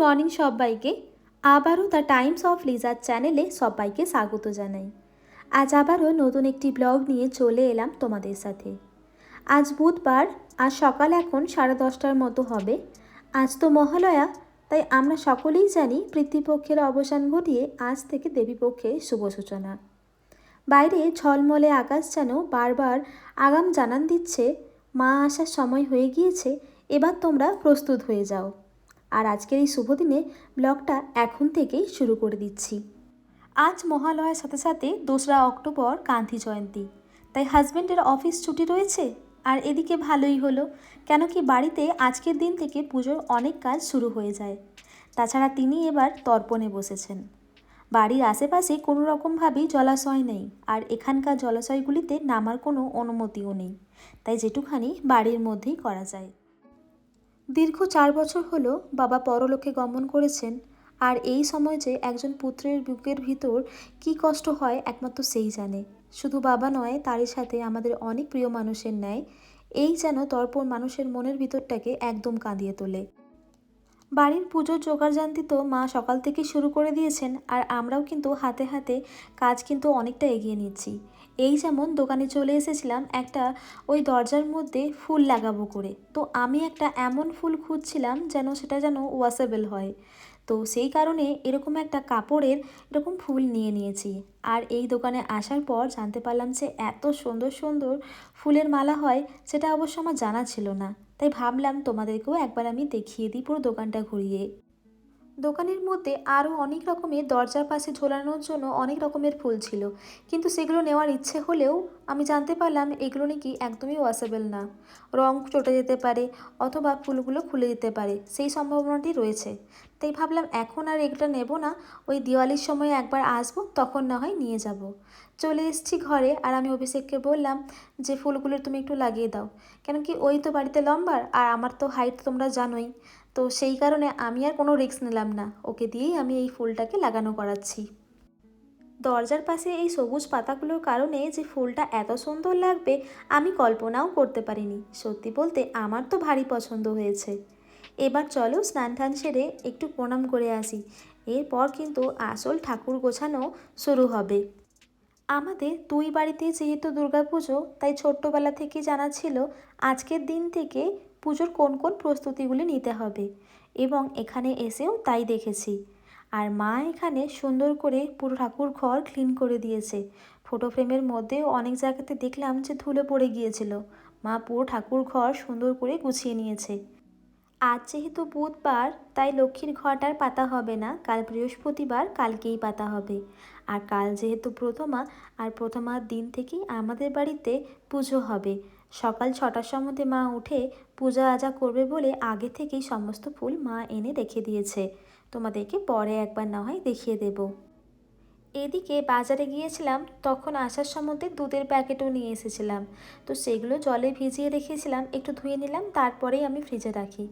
Morning সবাইকে। আবারও the Times of লিজার চ্যানেলে সবাইকে স্বাগত জানাই। আজ আবারও নতুন একটি ব্লগ নিয়ে চলে এলাম তোমাদের সাথে। আজ বুধবার আজ সকাল এখন সাড়ে দশটার মতো হবে। আজ তো মহালয়া, তাই আমরা সকলেই জানি পিতৃপক্ষের অবসান ঘটিয়ে আজ থেকে দেবীপক্ষের শুভ সূচনা। বাইরে ঝলমলে আকাশ যেন বারবার আগাম জানান দিচ্ছে, মা আসার সময় হয়ে গিয়েছে, এবার তোমরা প্রস্তুত হয়ে যাও। আর আজকের এই শুভ দিনে ব্লগটা এখন থেকেই শুরু করে দিচ্ছি। আজ মহালয়ার সাথে সাথে দোসরা অক্টোবর গান্ধী জয়ন্তী। তাই হাজব্যান্ডের অফিস ছুটি রয়েছে? আর এদিকে ভালোই হলো, কেন কি বাড়িতে আজকের দিন থেকে পুজোর অনেক কাজ শুরু হয়ে যায়। তাছাড়া তিনি এবার তর্পণে বসেছেন। বাড়ির আশেপাশে কোনো রকমভাবেই জলাশয় নেই, আর এখানকার জলাশয়গুলিতে নামার কোনো অনুমতিও নেই। তাই যেটুখানি বাড়ির মধ্যেই করা যায়। দীর্ঘ চার বছর হলো বাবা পরলোকে গমন করেছেন, আর এই সময় যে একজন পুত্রের বুকের ভিতর কি কষ্ট হয় একমাত্র সেই জানে। শুধু বাবা নয়, তারই সাথে আমাদের অনেক প্রিয় মানুষের ন্যায়, এই যেন তর্পণ মানুষের মনের ভিতরটাকে একদম কাঁদিয়ে তোলে। বাড়ির পুজোর জোগাড়জান্তি তো মা সকাল থেকে শুরু করে দিয়েছেন, আর আমরাও কিন্তু হাতে হাতে কাজ কিন্তু অনেকটা এগিয়ে নিচ্ছি। এই যেমন দোকানে চলে এসেছিলাম একটা ওই দরজার মধ্যে ফুল লাগাবো করে। তো আমি একটা এমন ফুল খুঁজছিলাম যেন সেটা যেন ওয়াশেবল হয়। তো সেই কারণে এরকম একটা কাপড়ের এরকম ফুল নিয়ে নিয়েছি। আর এই দোকানে আসার পর জানতে পারলাম যে এত সুন্দর সুন্দর ফুলের মালা হয় সেটা অবশ্য আমার জানা ছিল না। তাই ভাবলাম তোমাদেরকেও একবার আমি দেখিয়ে দিই পুরো দোকানটা ঘুরিয়ে। দোকানের মধ্যে আরও অনেক রকমের দরজার পাশে ঝোলানোর জন্য অনেক রকমের ফুল ছিল। কিন্তু সেগুলো নেওয়ার ইচ্ছে হলেও আমি জানতে পারলাম এগুলো নাকি একদমই ওয়াশেবল না। রং চটে যেতে পারে অথবা ফুলগুলো খুলে যেতে পারে, সেই সম্ভাবনাটি রয়েছে। তাই ভাবলাম এখন আর এগুলো নেব না, ওই দিওয়ালির সময় একবার আসব, তখন না হয় নিয়ে যাব। চলে এসেছি ঘরে আর আমি অভিষেককে বললাম যে, ফুলগুলো তুমি একটু লাগিয়ে দাও। কেন কি ওই তো বাড়িতে লম্বার আর আমার তো হাইট তোমরা জানোই। তো সেই কারণে আমি আর কোনো রিস্ক নিলাম না, ওকে দিয়েই আমি এই ফুলটাকে লাগানো করাচ্ছি। দরজার পাশে এই সবুজ পাতাগুলোর কারণে যে ফুলটা এত সুন্দর লাগবে, আমি কল্পনাও করতে পারিনি। সত্যি বলতে আমার তো ভারী পছন্দ হয়েছে। এবার চলো স্নান টান সেরে একটু প্রণাম করে আসি। এরপর কিন্তু আসল ঠাকুর গোছানো শুরু হবে। আমাদের দুই বাড়িতে যেহেতু দুর্গাপুজো, তাই ছোট্টবেলা থেকে জানা ছিল আজকের দিন থেকে পুজোর কোন কোন প্রস্তুতিগুলি নিতে হবে। এবং এখানে এসেও তাই দেখেছি। আর মা এখানে সুন্দর করে পুরো ঠাকুর ঘর ক্লিন করে দিয়েছে। ফটো ফ্রেমের মধ্যেও অনেক জায়গাতে দেখলাম যে ধুলো পড়ে গিয়েছিল। মা পুরো ঠাকুর ঘর সুন্দর করে গুছিয়ে নিয়েছে। আজ যেহেতু বুধবার, তাই লক্ষ্মীর ঘরটার পাতা হবে না। কাল বৃহস্পতিবার কালকেই পাতা হবে। আর কাল যেহেতু প্রথমা, আর প্রথমার দিন থেকেই আমাদের বাড়িতে পুজো হবে। সকাল ছটার সম্বন্ধে মা উঠে পূজা আজা করবে বলে আগে থেকেই সমস্ত ফুল মা এনে রেখে দিয়েছে। তোমাদেরকে পরে একবার না হয় দেখিয়ে দেব। এদিকে বাজারে গিয়েছিলাম, তখন আসার সম্বন্ধে দুধের প্যাকেটও নিয়ে এসেছিলাম। তো সেগুলো জলে ভিজিয়ে রেখেছিলাম, একটু ধুয়ে নিলাম, তারপরেই আমি ফ্রিজে রাখি।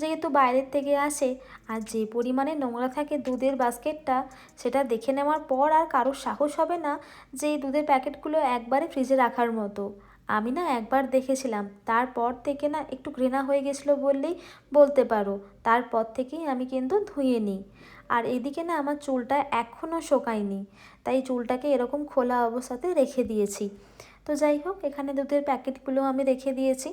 যেহেতু বাইরের থেকে আসে, আর যে পরিমাণে নোংরা থাকে দুধের বাস্কেটটা, সেটা দেখে নেওয়ার পর আর কারোর সাহস হবে না যে এই দুধের প্যাকেটগুলো একবারে ফ্রিজে রাখার মতো। আমি না একবার দেখেছিলাম, তারপর থেকে না একটু ঘৃণা হয়ে গেছিল বললেই বলতে পারো, তারপর থেকেই আমি কিন্তু ধুয়ে নিই। আর এদিকে না আমার চুলটা এখনও শোকায়নি, তাই চুলটাকে এরকম খোলা অবস্থাতে রেখে দিয়েছি। তো যাই হোক, এখানে দুধের প্যাকেটগুলো আমি রেখে দিয়েছি।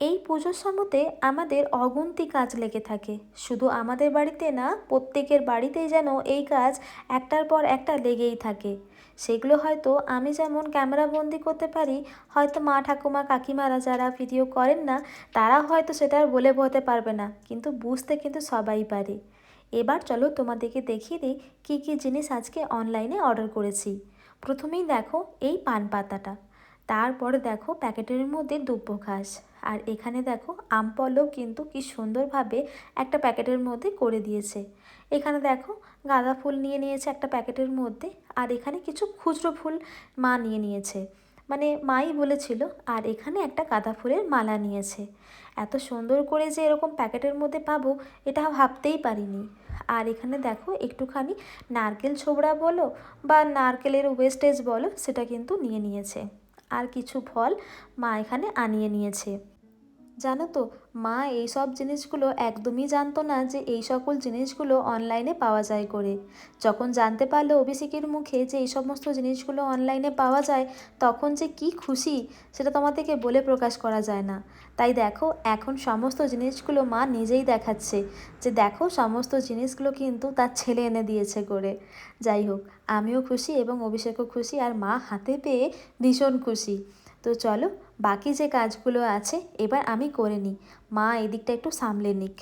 এই পুজোর সময়তে আমাদের অগুন্তি কাজ লেগে থাকে। শুধু আমাদের বাড়িতে না, প্রত্যেকের বাড়িতেই যেন এই কাজ একটার পর একটা লেগেই থাকে। সেগুলো হয়তো আমি যেমন ক্যামেরা বন্দি করতে পারি, হয়তো মা ঠাকুমা কাকিমারা যারা ভিডিও করেন না তারা হয়তো সেটা বলে বোঝাতে পারবে না। কিন্তু বুঝতে কিন্তু সবাই পারে। এবার চলো তোমাদেরকে দেখিয়ে দিই কী কী জিনিস আজকে অনলাইনে অর্ডার করেছি। প্রথমেই দেখো এই পান পাতাটা, তারপরে দেখো প্যাকেটের মধ্যে দুব্বো ঘাস আর এখানে দেখো আমপলও কিন্তু কি সুন্দরভাবে একটা প্যাকেটের মধ্যে করে দিয়েছে। এখানে দেখো গাঁদা ফুল নিয়ে নিয়েছে একটা প্যাকেটের মধ্যে, আর এখানে কিছু খুচরো ফুল মা নিয়ে নিয়েছে। মানে মাই বলেছিল, আর এখানে একটা গাঁদা ফুলের মালা নিয়েছে। এত সুন্দর করে যে এরকম প্যাকেটের মধ্যে পাবো, এটা ভাবতেই পারিনি। আর এখানে দেখো একটুখানি নারকেল ছোবড়া বলো বা নারকেলের ওয়েস্টেজ বলো, সেটা কিন্তু নিয়ে নিয়েছে। আর কিছু ফল মা এখানে আনিয়ে নিয়েছে। জানো তো, মা এই সব জিনিসগুলো একদমই জানতো না যে এই সকল জিনিসগুলো অনলাইনে পাওয়া যায় করে। যখন জানতে পারল অভিষেকের মুখে যে এই সমস্ত জিনিসগুলো অনলাইনে পাওয়া যায়, তখন যে কি খুশি, সেটা তোমাদেরকে বলে প্রকাশ করা যায় না। তাই দেখো, এখন সমস্ত জিনিসগুলো মা নিজেই দেখাচ্ছে যে দেখো, সমস্ত জিনিসগুলো কিন্তু তার ছেলে এনে দিয়েছে করে। যাই হোক, আমিও খুশি এবং অভিষেকও খুশি আর মা হাতে পেয়ে ভীষণ খুশি। তো চলো, বাকি যে কাজগুলো আছে এবার আমি করে নিই। মা এদিকটা একটু সামলে নিক।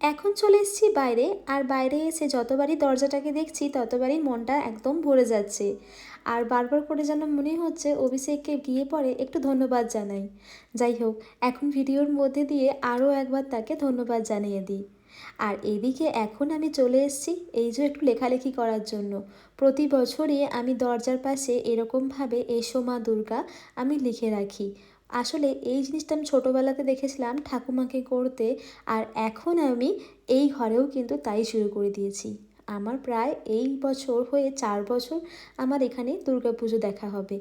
এখন চলে এসেছি বাইরে, আর বাইরে এসে যতবারই দরজাটাকে দেখছি, ততবারই মনটা একদম ভরে যাচ্ছে। আর বারবার করে যেন মনে হচ্ছে অভিষেককে গিয়ে পরে একটু ধন্যবাদ জানাই। যাই হোক, এখন ভিডিওর মধ্যে দিয়ে আরও একবার তাকে ধন্যবাদ জানিয়ে দিই। আর এদিকে এখন আমি চলে এসেছি এই যে একটু লেখালেখি করার জন্য। প্রতি বছরই আমি দরজার পাশে এরকমভাবে এসো মা দুর্গা আমি লিখে রাখি। আসলে এই জিনিসটা আমি ছোটোবেলাতে দেখেছিলাম ঠাকুমাকে করতে আর এখন আমি এই ঘরেও কিন্তু তাই শুরু করে দিয়েছি। আমার প্রায় এই বছর হয়ে চার বছর আমার এখানে দুর্গাপুজো দেখা হবে।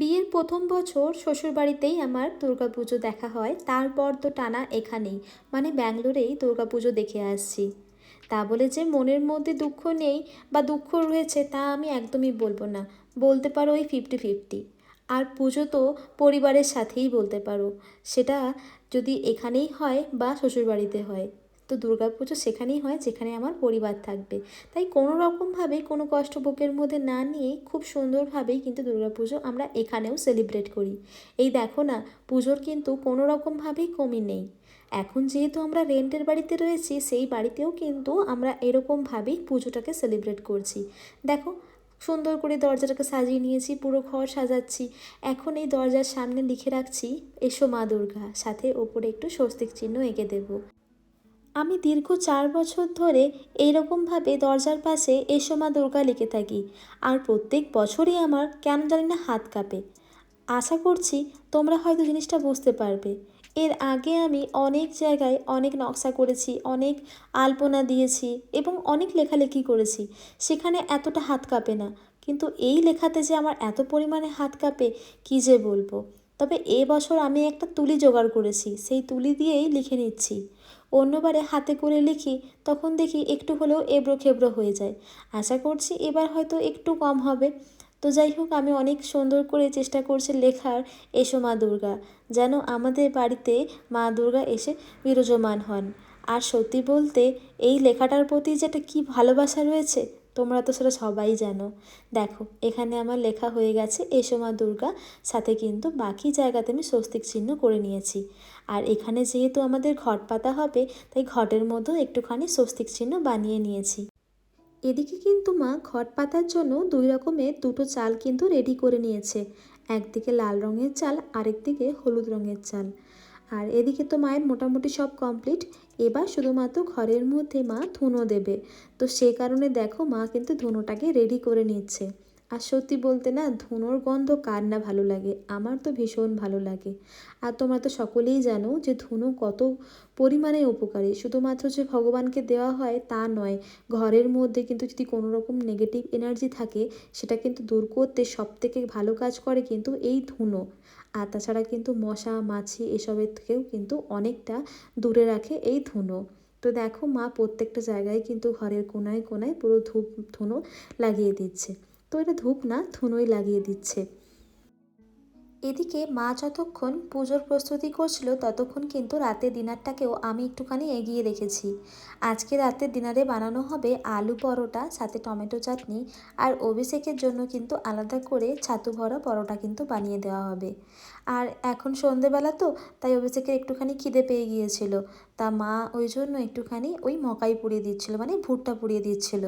বিয়ের প্রথম বছর শ্বশুরবাড়িতেই আমার দুর্গাপুজো দেখা হয়, তারপর তো টানা এখানেই মানে ব্যাঙ্গালোরেই দুর্গাপুজো দেখে আসছি। তা বলে যে মনের মধ্যে দুঃখ নেই বা দুঃখ রয়েছে তা আমি একদমই বলব না, বলতে পারো ওই ফিফটি ফিফটি আর পুজো তো পরিবারের সাথেই বলতে পারো, সেটা যদি এখানেই হয় বা শ্বশুরবাড়িতে হয়। তো দুর্গাপুজো সেখানেই হয়, যেখানে আমার পরিবার থাকবে। তাই কোনো রকমভাবে কোনো কষ্ট বুকের মধ্যে না নিয়েই খুব সুন্দরভাবেই কিন্তু দুর্গাপুজো আমরা এখানেও সেলিব্রেট করি। এই দেখো না, পুজোর কিন্তু কোনো রকমভাবেই কমি নেই। এখন যেহেতু আমরা রেন্টের বাড়িতে রয়েছি, সেই বাড়িতেও কিন্তু আমরা এরকমভাবেই পুজোটাকে সেলিব্রেট করছি। দেখো, সুন্দর করে দরজাটাকে সাজিয়ে নিয়েছি, পুরো ঘর সাজাচ্ছি। এখন এই দরজার সামনে লিখে রাখছি, এসো মা দুর্গা, সাথে ওপরে একটু স্বস্তিক চিহ্ন এঁকে দেবো। আমি দীর্ঘ চার বছর ধরে এইরকমভাবে দরজার পাশে এসো মা দুর্গা লিখে থাকি। আর প্রত্যেক বছরই আমার কেন জানি না হাত কাঁপে। আশা করছি তোমরা হয়তো জিনিসটা বুঝতে পারবে। এর আগে আমি অনেক জায়গায় অনেক নকশা করেছি, অনেক আলপনা দিয়েছি এবং অনেক লেখালেখি করেছি। সেখানে এতটা হাত কাঁপে না। কিন্তু এই লেখাতে যে আমার এত পরিমাণে হাত কাঁপে, কী যে বলব? তবে এ বছর আমি একটা তুলি জোগাড় করেছি, সেই তুলি দিয়েই লিখে নিচ্ছি। অন্যবারে হাতে করে লিখি, তখন দেখি একটু হলেও এবড়ো খেবড়ো হয়ে যায়। আশা করছি এবার হয়তো একটু কম হবে। তো যাই হোক, আমি অনেক সুন্দর করে চেষ্টা করছি লেখার এসো মা দুর্গা যেন আমাদের বাড়িতে মা দুর্গা এসে বিরাজমান হন। আর সত্যি বলতে, এই লেখাটার প্রতি যেটা কি ভালোবাসা রয়েছে তোমরা তো সেটা সবাই জানো। দেখো, এখানে আমার লেখা হয়ে গেছে, এসো মা দুর্গা। সাথে কিন্তু বাকি জায়গাতে আমি স্বস্তিক চিহ্ন করে নিয়েছি। আর এখানে যেহেতু আমাদের ঘট পাতা হবে, তাই ঘটের মধ্যেও একটুখানি স্বস্তিক চিহ্ন বানিয়ে নিয়েছি। এদিকে কিন্তু মা ঘট পাতার জন্য দুই রকমের দুটো চাল কিন্তু রেডি করে নিয়েছে। একদিকে লাল রঙের চাল, আরেকদিকে হলুদ রঙের চাল। আর এদিকে তো মায়ের মোটামুটি সব কমপ্লিট এবার শুধুমাত্র ঘরের মধ্যে মা ধুনো দেবে। তো সে কারণে দেখো মা কিন্তু ধুনোটাকে রেডি করে নিচ্ছে। আর সত্যি বলতে না, ধুনোর গন্ধ কার না ভালো লাগে? আমার তো ভীষণ ভালো লাগে। আর তোমরা তো সকলেই জানো যে ধুনো কত পরিমাণে উপকারী। শুধুমাত্র যে ভগবানকে দেওয়া হয় তা নয়, ঘরের মধ্যে কিন্তু যদি কোনো রকম নেগেটিভ এনার্জি থাকে, সেটা কিন্তু দূর করতে সব থেকে ভালো কাজ করে কিন্তু এই ধুনো। আর তাছাড়া কিন্তু মশা, মাছি এসবের থেকেও কিন্তু অনেকটা দূরে রাখে এই ধুনো। তো দেখো মা প্রত্যেকটা জায়গায় কিন্তু ঘরের কোনায় কোনায় পুরো ধূপ ধুনো লাগিয়ে দিচ্ছে। তো এটা ধূপ না, ধুনোই লাগিয়ে দিচ্ছে। এদিকে মা যতক্ষণ পুজোর প্রস্তুতি করছিল, ততক্ষণ কিন্তু রাতের ডিনারটাকেও আমি একটুখানি এগিয়ে রেখেছি। আজকে রাতের ডিনারে বানানো হবে আলু পরোটা, সাথে টমেটো চাটনি আর অভিষেকের জন্য কিন্তু আলাদা করে ছাতু ভরা পরোটা কিন্তু বানিয়ে দেওয়া হবে। আর এখন সন্ধেবেলা তো, তাই অভিষেকের একটুখানি খিদে পেয়ে গিয়েছিল। তা মা ওই জন্য একটুখানি ওই মকাই পুড়িয়ে দিচ্ছিল মানে ভুট্টা পুড়িয়ে দিচ্ছিল।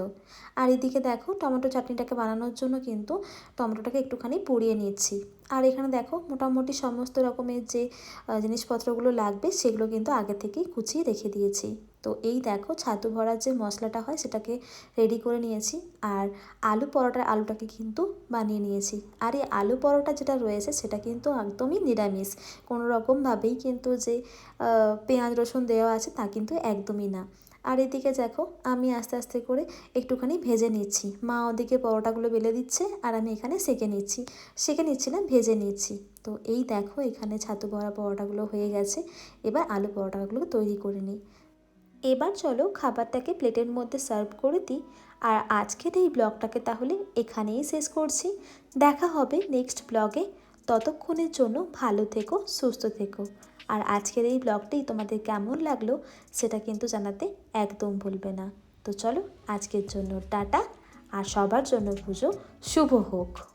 আর এদিকে দেখো, টমেটো চাটনিটাকে বানানোর জন্য কিন্তু টমেটোটাকে একটুখানি পুড়িয়ে নিচ্ছি। আর এখানে দেখো, মোটামুটি সমস্ত রকমের যে জিনিসপত্রগুলো লাগবে, সেগুলো কিন্তু আগে থেকেই কুচিয়ে রেখে দিয়েছি। তো এই দেখো ছাতু ভরার যে মশলাটা হয় সেটাকে রেডি করে নিয়েছি। আর আলু পরোটার আলুটাকে কিন্তু বানিয়ে নিয়েছি। আর এই আলু পরোটা যেটা রয়েছে সেটা কিন্তু একদমই নিরামিষ। কোনো রকমভাবেই কিন্তু যে পেঁয়াজ, রসুন দেওয়া আছে তা কিন্তু একদমই না। আর এদিকে দেখো আমি আস্তে আস্তে করে একটুখানি ভেজে নিচ্ছি। মা ওদিকে পরোটাগুলো বেলে দিচ্ছে আর আমি এখানে সেকে নিচ্ছি। সেকে নিচ্ছি না, ভেজে নিচ্ছি। তো এই দেখো এখানে ছাতু ভরা পরোটাগুলো হয়ে গেছে। এবার আলু পরোটাগুলো তৈরি করে নিই। এবার চলো খাবারটাকে প্লেটের মধ্যে সার্ভ করে দিই। আর আজকের এই ব্লগটাকে তাহলে এখানেই শেষ করছি। দেখা হবে নেক্সট ব্লগে। ততক্ষণের জন্য ভালো থেকো, সুস্থ থেকো। আর আজকের এই ব্লগটি তোমাদের কেমন লাগল সেটা কিন্তু জানাতে একদম ভুলবে না। তো চলো আজকের জন্য টাটা। আর সবার জন্য পুজো শুভ হোক।